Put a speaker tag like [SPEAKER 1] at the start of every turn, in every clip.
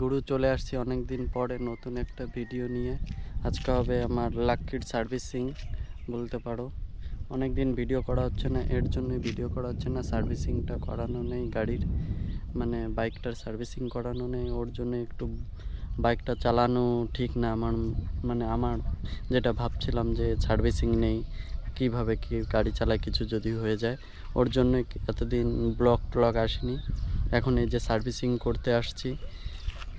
[SPEAKER 1] গুরু চলে আসছি অনেক দিন পরে নতুন একটা ভিডিও নিয়ে। আজকে হবে আমার লাক্কির সার্ভিসিং, বলতে পারো। অনেক দিন ভিডিও করা হচ্ছে না, এর জন্যই ভিডিও করা হচ্ছে না। সার্ভিসিংটা করানো নেই গাড়ির মানে বাইকটার সার্ভিসিং করানো নেই। ওর জন্য একটু বাইকটা চালানো ঠিক না আমার মানে আমার যেটা ভাবছিলাম যে সার্ভিসিং নেই, কীভাবে কি গাড়ি চালায় কিছু যদি হয়ে যায়। ওর জন্য এতদিন ব্লগ ট্লগ আসেনি। এখন এই যে সার্ভিসিং করতে আসছি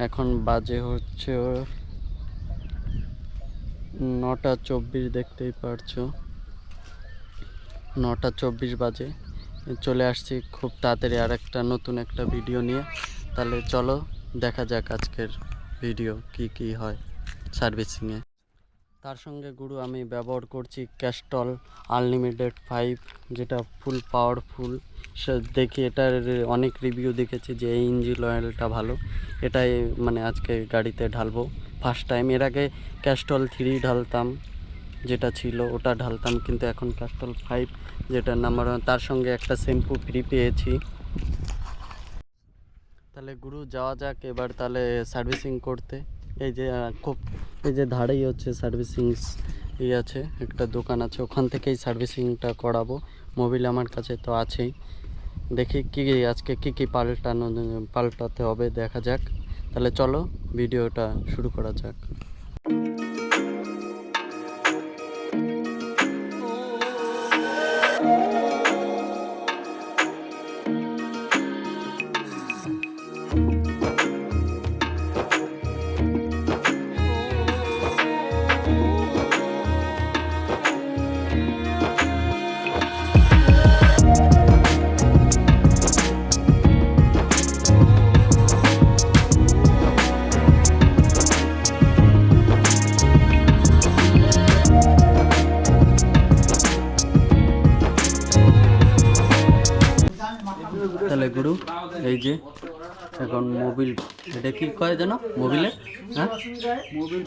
[SPEAKER 1] এখন বাজে হচ্ছে নটা চব্বিশ দেখতেই পারছ। নটা চব্বিশ বাজে। চলে আসছি খুব তাড়াতাড়ি আর একটা নতুন একটা ভিডিও নিয়ে। তাহলে চলো দেখা যাক আজকের ভিডিও কি কি হয় সার্ভিসিংয়ে। তার সঙ্গে গুরু আমি ব্যবহার করছি ক্যাস্টল আনলিমিটেড ফাইভ, যেটা ফুল পাওয়ারফুল। সে দেখি এটার অনেক রিভিউ দেখেছি যে এই ইঞ্জিন অয়েলটা ভালো। এটাই মানে আজকে গাড়িতে ঢালবো। ফার্স্ট টাইম, এর আগে ক্যাস্টল থ্রি ঢালতাম, যেটা ছিল ওটা ঢালতাম, কিন্তু এখন ক্যাস্টল ফাইভ, যেটা নাম্বার ওয়ান, তার সঙ্গে একটা শ্যাম্পু ফ্রি পেয়েছি। তাহলে গুরু, যাওয়া যাক এবার তাহলে সার্ভিসিং করতে। এই যে খুব, এই যে ধারেই হচ্ছে সার্ভিসিং ই আছে, একটা দোকান আছে, ওখান থেকেই সার্ভিসিংটা করাবো। মোবিল আমার কাছে তো আছেই। দেখি কি, আজকে কি কি পাল্টানো, পাল্টাতে হবে, দেখা যাক। তাহলে চলো, ভিডিওটা শুরু করা যাক। তাহলে গুরু, এই যে, এখন মোবিল, এটা কি কয় যেন মোবিলে? হ্যাঁ? মোবিল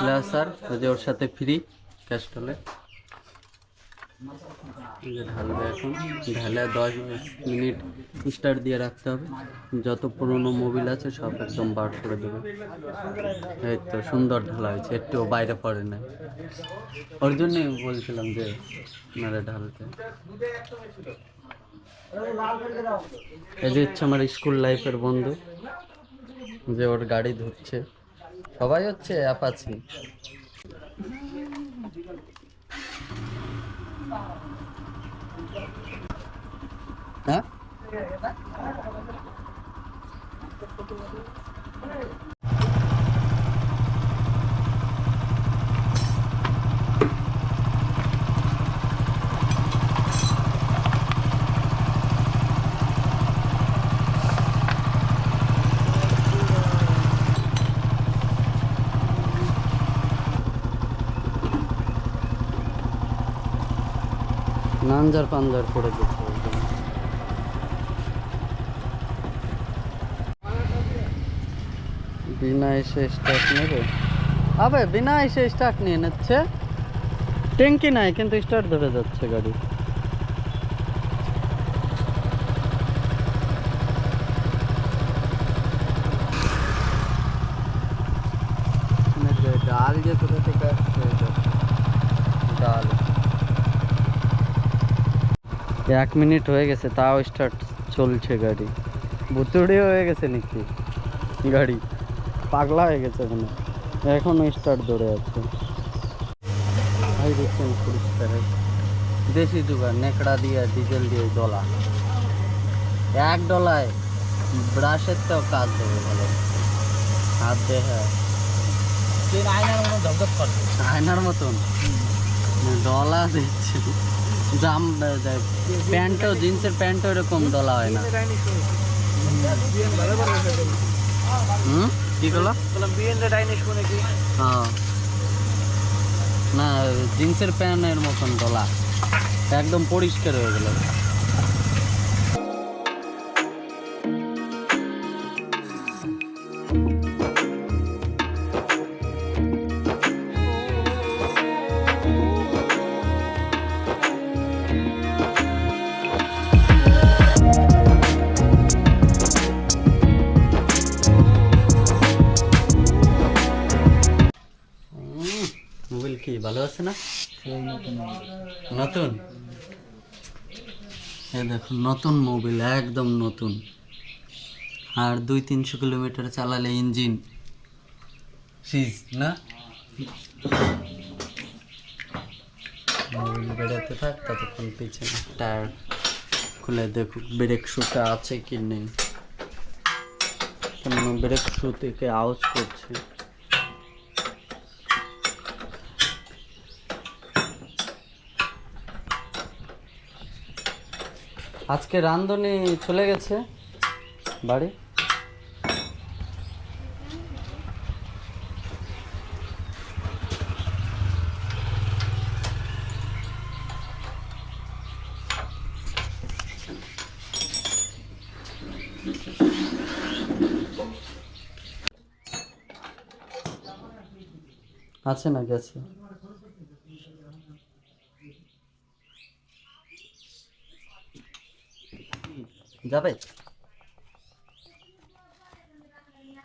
[SPEAKER 1] প্লাস আর ওই যে ওর সাথে ফ্রি ক্যাশ টলে ঢালবে এখন। ঢালে দশ মিনিট স্টার্ট দিয়ে রাখতে হবে। যত পুরনো মোবিল আছে, সব একদম বার করে দেবে। এই তো সুন্দর ঢালা হয়েছে, একটু বাইরে পড়ে না। ওর জন্যই বলছিলাম যে মেরে ঢালতে। এই যে হচ্ছে আমার স্কুল লাইফের বন্ধু, যে ওর গাড়ি ধুচ্ছে সবাই হচ্ছে অ্যাপাচি। হ্যাঁ? নানজার পাঞ্জার করে দিচ্ছে। বিনা এসে স্টার্ট নেবে? আবে, বিনা এসে স্টার্ট নিয়ে নিচ্ছে। ট্যাঙ্কি নাই, কিন্তু স্টার্ট ধরে যাচ্ছে গাড়ি। ডাল যে কোথা থেকে আসছে এটা? ডাল এক মিনিট হয়ে গেছে তাও স্টার্ট চলছে গাড়ি। ভুতুড়ি হয়ে গেছে নাকি? গাড়ি পাগলা হয়ে গেছে। এখনও স্টার্ট ধরে আছে। ভাই দেখছেন পরিষ্কার দেশি জুগার নেকড়া দিয়ে ডিজেল দিয়ে ডলা এক ডলায় ব্রাশের তো কাজ দেবে ভালো হাত দে হ্যাঁ।
[SPEAKER 2] আয়নার মতো ঝকঝক করছে।
[SPEAKER 1] আয়নার মতন? ডলা দিচ্ছে। জাম প্যান্টও, জিন্সের প্যান্টও এরকম দলা হয় না। হুম? কি হ্যাঁ। না, জিন্সের প্যান্টের মতন দলা। একদম পরিষ্কার হয়ে গেল।
[SPEAKER 2] নতুন?
[SPEAKER 1] এ দেখুন নতুন মোবিল একদম নতুন। আর দুই তিনশো কিলোমিটার চালালে ইঞ্জিন সিজ না? মোবিল বেরোতে থাক, ততক্ষণ পিছনে টায়ার খুলে দেখুক ব্রেক শুটা আছে কি নেই। কেন ব্রেক শু থেকে আওয়াজ করছে। আজকে রান্ধনি চলে গেছে। বাড়ি? আছে না গেছে। যাবে?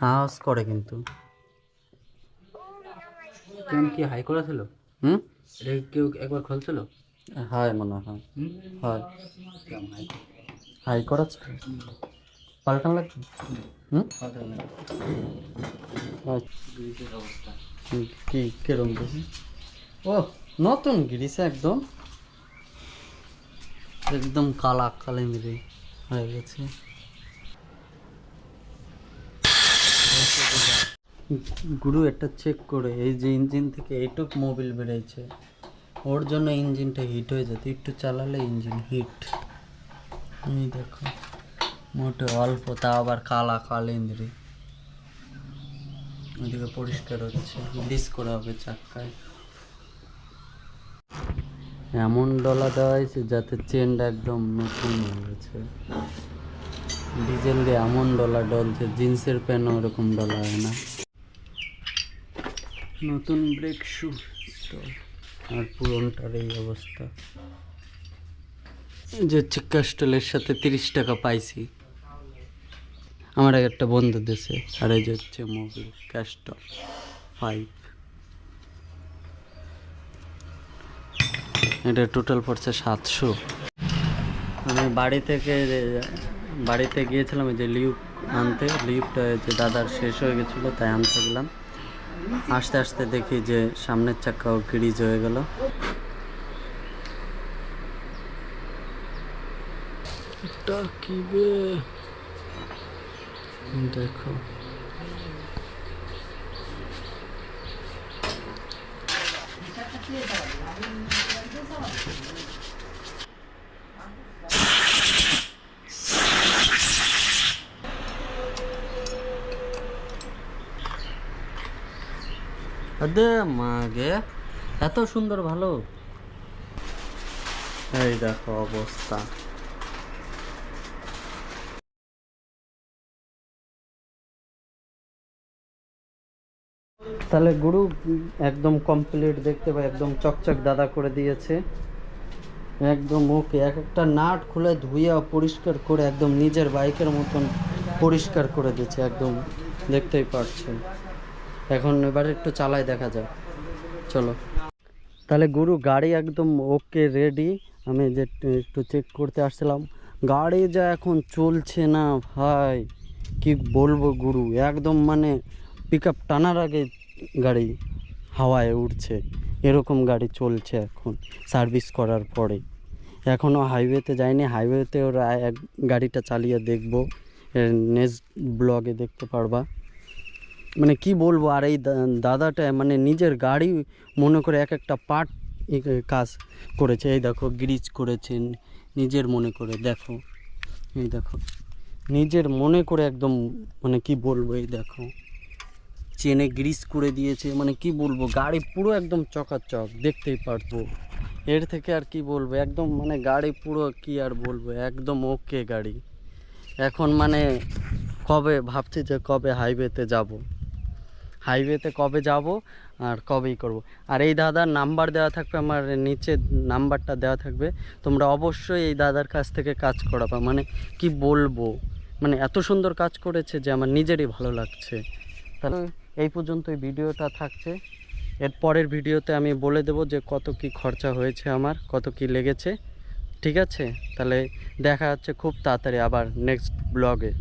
[SPEAKER 1] আওয়াজ করে কিন্তু।
[SPEAKER 2] কেন কি হাই করা ছিল?
[SPEAKER 1] হুম?
[SPEAKER 2] এটা কেউ একবার খুলছিল?
[SPEAKER 1] হয় মনে হয়। হয়।
[SPEAKER 2] হাই
[SPEAKER 1] হাই করাচ্ছে পাল্টান লাগবে হুম? কি কিরম দেখি ও নতুন গিরিস একদম। একদম কালা কালে মেরে হয়ে গেছে। গুরু এটা চেক করে, এই যে ইঞ্জিন থেকে এইটুক মোবিল বেরিয়েছে ওর জন্য ইঞ্জিনটা হিট হয়ে যেত, একটু চালালে ইঞ্জিন হিট এই দেখো, মোটে অল্প তা আবার কালা কালেন্দ্রি ওইদিকে পরিষ্কার হচ্ছে ডিস করা হবে চাক্কায়। এমন ডলা দেওয়া হয়েছে যাতে চেনটা একদম নতুন হয়েছে। ডিজেল দিয়ে এমন ডলা ডলছে জিন্সের প্যান্টও ওরকম ডলা হয় না। নতুন ব্রেক শু আর পুরনটার এই অবস্থা। যে হচ্ছে ক্যাস্টলের সাথে তিরিশ টাকা পাইছি। আমার এক একটা বন্ধু দেশে আর এই যে হচ্ছে মোবিল ক্যাস্টল ফাইভ এটা টোটাল পড়ছে সাতশো। আমি বাড়ি থেকে বাড়িতে গিয়েছিলাম যে লিউপ আনতে লিউপটা যে দাদার শেষ হয়ে গেছিল, তাই আনতে গেলাম। আস্তে আস্তে দেখি যে সামনের চাকাও গ্রিজ হয়ে গেল। দেখো। এত সুন্দর ভালো। এই দেখো অবস্থা। তাহলে গুরু, একদম কমপ্লিট দেখতে পাই, একদম চকচক দাদা করে দিয়েছে। একদম ওকে, এক একটা নাট খুলে ধুইয়া পরিষ্কার করে, একদম নিজের বাইকের মতন পরিষ্কার করে দিয়েছে, একদম দেখতেই পাচ্ছেন এখন এবার একটু চালাই দেখা যাক। চলো। তাহলে গুরু, গাড়ি একদম ওকে রেডি আমি যে একটু চেক করতে আসছিলাম। গাড়ি যা এখন চলছে না ভাই, কি বলব গুরু? একদম মানে পিক আপ টানার আগে গাড়ি হাওয়ায় উঠছে এরকম গাড়ি চলছে এখন সার্ভিস করার পরে। এখনও হাইওয়েতে যায়নি। হাইওয়েতে ওরা এক গাড়িটা চালিয়ে দেখব। নেক্সট ব্লগে দেখতে পারবা। মানে কি বলব, আর এই দাদাটা মানে নিজের গাড়ি মনে করে এক একটা পার্ট কাজ করেছে। এই দেখো, গ্রিজ করেছেন। নিজের মনে করে দেখো। এই দেখো, নিজের মনে করে একদম মানে কি বলব, এই দেখো। চেনে গ্রিস করে দিয়েছে। মানে কি বলব, গাড়ি পুরো একদম চকাচক, দেখতেই পারব। এর থেকে আর কি বলব, একদম মানে গাড়ি পুরো কি আর বলব, একদম ওকে গাড়ি। এখন মানে কবে, ভাবছি যে কবে হাইওয়েতে যাব। হাইওয়েতে কবে যাব আর কবেই করব। আর এই দাদার নাম্বার দেওয়া থাকবে, আমার নিচে নাম্বারটা দেওয়া থাকবে। তোমরা অবশ্যই এই দাদার কাছ থেকে কাজ করাবা। মানে কি বলব মানে এত সুন্দর কাজ করেছে যে আমার নিজেরই ভালো লাগছে। তাহলে এই পর্যন্ত এই ভিডিওটা থাকছে। এর পরের ভিডিওতে আমি বলে দেব যে কত কি খরচা হয়েছে আমার, কত কি লেগেছে। ঠিক আছে? তাহলে দেখা হচ্ছে খুব তাড়াতাড়ি আবার নেক্সট ব্লগে